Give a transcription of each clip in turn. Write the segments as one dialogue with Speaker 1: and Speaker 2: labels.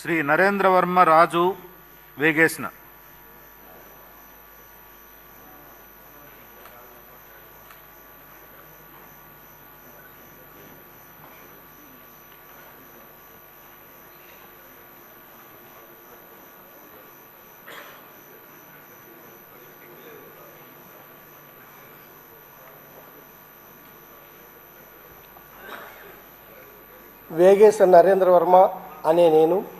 Speaker 1: శ్రీ నరేంద్రవర్మ రాజు వేగేసిన.
Speaker 2: వేగేశ్వర నరేంద్ర వర్మ అనే నేను.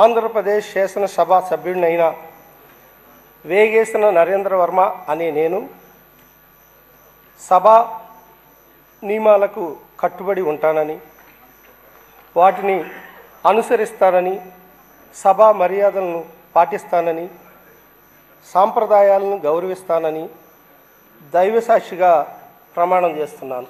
Speaker 2: ఆంధ్రప్రదేశ్ శాసనసభ సభ్యుడినైన వేగేసిన నరేంద్ర వర్మ అనే నేను సభ నియమాలకు కట్టుబడి ఉంటానని వాటిని అనుసరిస్తానని సభా మర్యాదలను పాటిస్తానని సాంప్రదాయాలను గౌరవిస్తానని దైవసాక్షిగా ప్రమాణం చేస్తున్నాను.